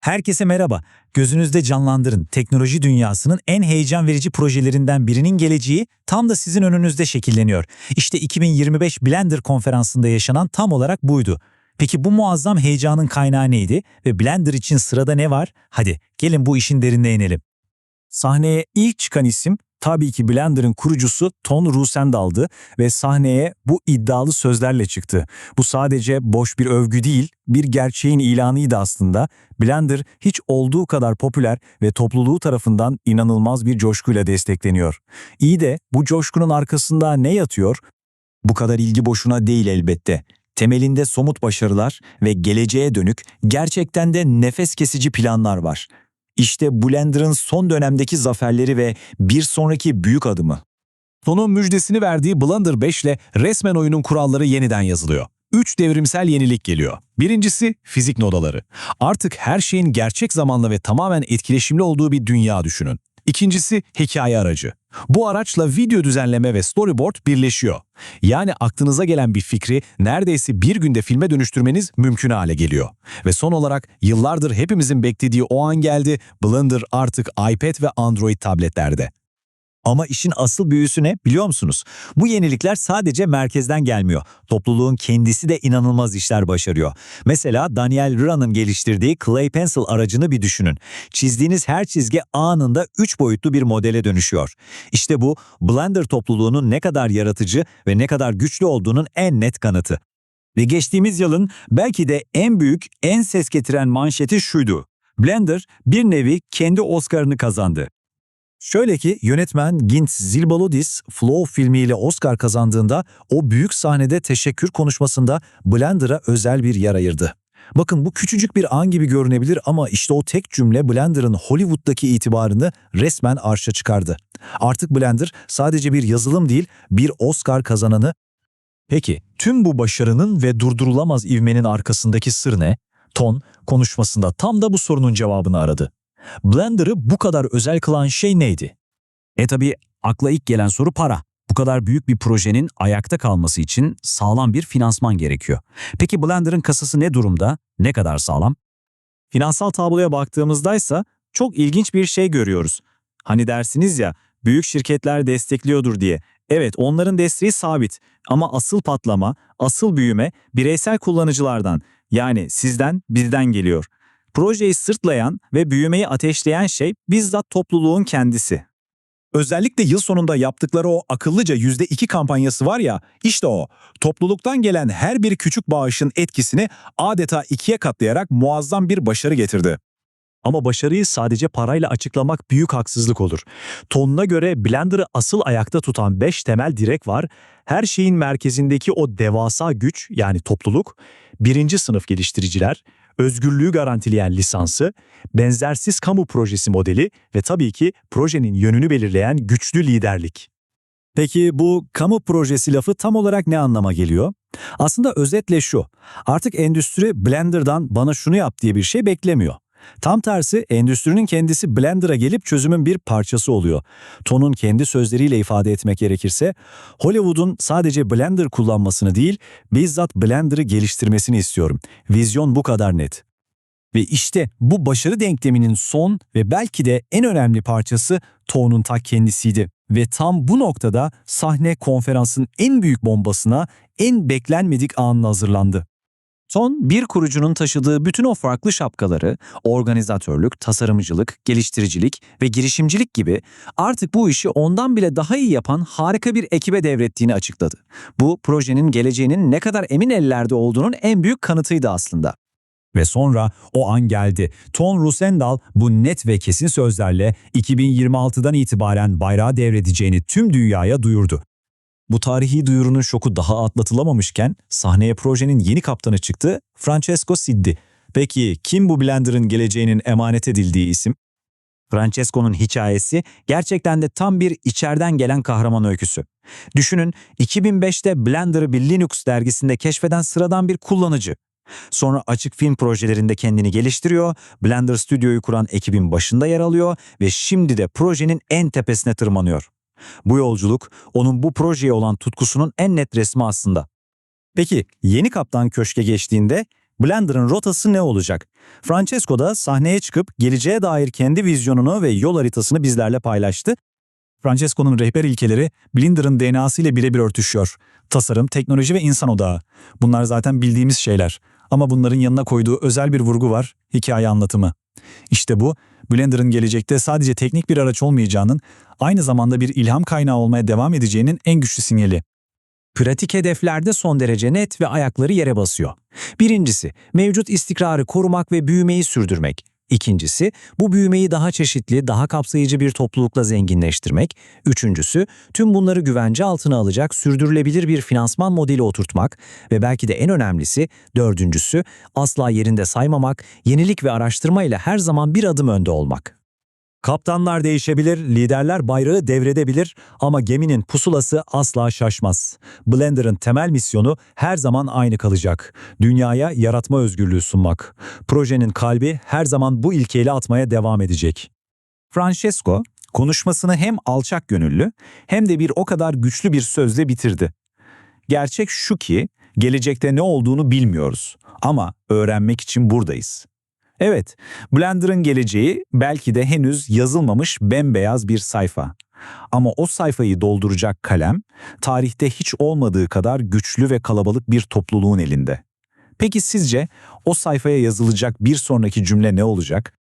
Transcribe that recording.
Herkese merhaba. Gözünüzde canlandırın. Teknoloji dünyasının en heyecan verici projelerinden birinin geleceği tam da sizin önünüzde şekilleniyor. İşte 2025 Blender konferansında yaşanan tam olarak buydu. Peki bu muazzam heyecanın kaynağı neydi ve Blender için sırada ne var? Hadi gelin bu işin derinine inelim. Sahneye ilk çıkan isim tabii ki Blender'ın kurucusu Ton Rusendal'dı ve sahneye bu iddialı sözlerle çıktı. Bu sadece boş bir övgü değil, bir gerçeğin ilanıydı aslında. Blender hiç olduğu kadar popüler ve topluluğu tarafından inanılmaz bir coşkuyla destekleniyor. İyi de bu coşkunun arkasında ne yatıyor? Bu kadar ilgi boşuna değil elbette. Temelinde somut başarılar ve geleceğe dönük gerçekten de nefes kesici planlar var. İşte Blender'ın son dönemdeki zaferleri ve bir sonraki büyük adımı. Sonun müjdesini verdiği Blender 5 ile resmen oyunun kuralları yeniden yazılıyor. Üç devrimsel yenilik geliyor. Birincisi fizik nodaları. Artık her şeyin gerçek zamanlı ve tamamen etkileşimli olduğu bir dünya düşünün. İkincisi hikaye aracı. Bu araçla video düzenleme ve storyboard birleşiyor. Yani aklınıza gelen bir fikri neredeyse bir günde filme dönüştürmeniz mümkün hale geliyor. Ve son olarak yıllardır hepimizin beklediği o an geldi. Blender artık iPad ve Android tabletlerde. Ama işin asıl büyüsü ne biliyor musunuz? Bu yenilikler sadece merkezden gelmiyor. Topluluğun kendisi de inanılmaz işler başarıyor. Mesela Daniel Rura'nın geliştirdiği Clay Pencil aracını bir düşünün. Çizdiğiniz her çizgi anında 3 boyutlu bir modele dönüşüyor. İşte bu Blender topluluğunun ne kadar yaratıcı ve ne kadar güçlü olduğunun en net kanıtı. Ve geçtiğimiz yılın belki de en büyük, en ses getiren manşeti şuydu. Blender bir nevi kendi Oscar'ını kazandı. Şöyle ki yönetmen Gint Zilbalodis Flow filmiyle Oscar kazandığında o büyük sahnede teşekkür konuşmasında Blender'a özel bir yer ayırdı. Bakın bu küçücük bir an gibi görünebilir ama işte o tek cümle Blender'ın Hollywood'daki itibarını resmen arşa çıkardı. Artık Blender sadece bir yazılım değil, bir Oscar kazananı. Peki tüm bu başarının ve durdurulamaz ivmenin arkasındaki sır ne? Ton konuşmasında tam da bu sorunun cevabını aradı. Blender'ı bu kadar özel kılan şey neydi? E tabi akla ilk gelen soru para. Bu kadar büyük bir projenin ayakta kalması için sağlam bir finansman gerekiyor. Peki Blender'ın kasası ne durumda? Ne kadar sağlam? Finansal tabloya baktığımızdaysa çok ilginç bir şey görüyoruz. Hani dersiniz ya büyük şirketler destekliyordur diye. Evet onların desteği sabit ama asıl patlama, asıl büyüme bireysel kullanıcılardan yani sizden bizden geliyor. Projeyi sırtlayan ve büyümeyi ateşleyen şey bizzat topluluğun kendisi. Özellikle yıl sonunda yaptıkları o akıllıca %2 kampanyası var ya, işte o. Topluluktan gelen her bir küçük bağışın etkisini adeta ikiye katlayarak muazzam bir başarı getirdi. Ama başarıyı sadece parayla açıklamak büyük haksızlık olur. Tonuna göre Blender'ı asıl ayakta tutan 5 temel direk var. Her şeyin merkezindeki o devasa güç yani topluluk, birinci sınıf geliştiriciler, özgürlüğü garantileyen lisansı, benzersiz kamu projesi modeli ve tabii ki projenin yönünü belirleyen güçlü liderlik. Peki bu kamu projesi lafı tam olarak ne anlama geliyor? Aslında özetle şu, artık endüstri Blender'dan bana şunu yap diye bir şey beklemiyor. Tam tersi endüstrinin kendisi Blender'a gelip çözümün bir parçası oluyor. Ton'un kendi sözleriyle ifade etmek gerekirse, Hollywood'un sadece Blender kullanmasını değil, bizzat Blender'ı geliştirmesini istiyorum. Vizyon bu kadar net. Ve işte bu başarı denkleminin son ve belki de en önemli parçası Ton'un ta kendisiydi. Ve tam bu noktada sahne konferansın en büyük bombasına, en beklenmedik anına hazırlandı. Son bir kurucunun taşıdığı bütün o farklı şapkaları, organizatörlük, tasarımcılık, geliştiricilik ve girişimcilik gibi artık bu işi ondan bile daha iyi yapan harika bir ekibe devrettiğini açıkladı. Bu projenin geleceğinin ne kadar emin ellerde olduğunun en büyük kanıtıydı aslında. Ve sonra o an geldi. Ton Rusendal bu net ve kesin sözlerle 2026'dan itibaren bayrağı devredeceğini tüm dünyaya duyurdu. Bu tarihi duyurunun şoku daha atlatılamamışken sahneye projenin yeni kaptanı çıktı, Francesco Siddi. Peki kim bu Blender'ın geleceğinin emanet edildiği isim? Francesco'nun hikayesi gerçekten de tam bir içeriden gelen kahraman öyküsü. Düşünün 2005'te Blender'ı bir Linux dergisinde keşfeden sıradan bir kullanıcı. Sonra açık film projelerinde kendini geliştiriyor, Blender Studio'yu kuran ekibin başında yer alıyor ve şimdi de projenin en tepesine tırmanıyor. Bu yolculuk onun bu projeye olan tutkusunun en net resmi aslında. Peki yeni kaptan köşke geçtiğinde Blender'ın rotası ne olacak? Francesco da sahneye çıkıp geleceğe dair kendi vizyonunu ve yol haritasını bizlerle paylaştı. Francesco'nun rehber ilkeleri Blender'ın DNA'sı ile birebir örtüşüyor. Tasarım, teknoloji ve insan odağı. Bunlar zaten bildiğimiz şeyler. Ama bunların yanına koyduğu özel bir vurgu var, hikaye anlatımı. İşte bu, Blender'ın gelecekte sadece teknik bir araç olmayacağının, aynı zamanda bir ilham kaynağı olmaya devam edeceğinin en güçlü sinyali. Pratik hedeflerde son derece net ve ayakları yere basıyor. Birincisi, mevcut istikrarı korumak ve büyümeyi sürdürmek. İkincisi, bu büyümeyi daha çeşitli, daha kapsayıcı bir toplulukla zenginleştirmek. Üçüncüsü, tüm bunları güvence altına alacak sürdürülebilir bir finansman modeli oturtmak. Ve belki de en önemlisi, dördüncüsü, asla yerinde saymamak, yenilik ve araştırma ile her zaman bir adım önde olmak. Kaptanlar değişebilir, liderler bayrağı devredebilir ama geminin pusulası asla şaşmaz. Blender'ın temel misyonu her zaman aynı kalacak. Dünyaya yaratma özgürlüğü sunmak. Projenin kalbi her zaman bu ilkeyle atmaya devam edecek. Francesco konuşmasını hem alçak gönüllü hem de bir o kadar güçlü bir sözle bitirdi. Gerçek şu ki gelecekte ne olduğunu bilmiyoruz ama öğrenmek için buradayız. Evet, Blender'ın geleceği belki de henüz yazılmamış bembeyaz bir sayfa. Ama o sayfayı dolduracak kalem tarihte hiç olmadığı kadar güçlü ve kalabalık bir topluluğun elinde. Peki sizce o sayfaya yazılacak bir sonraki cümle ne olacak?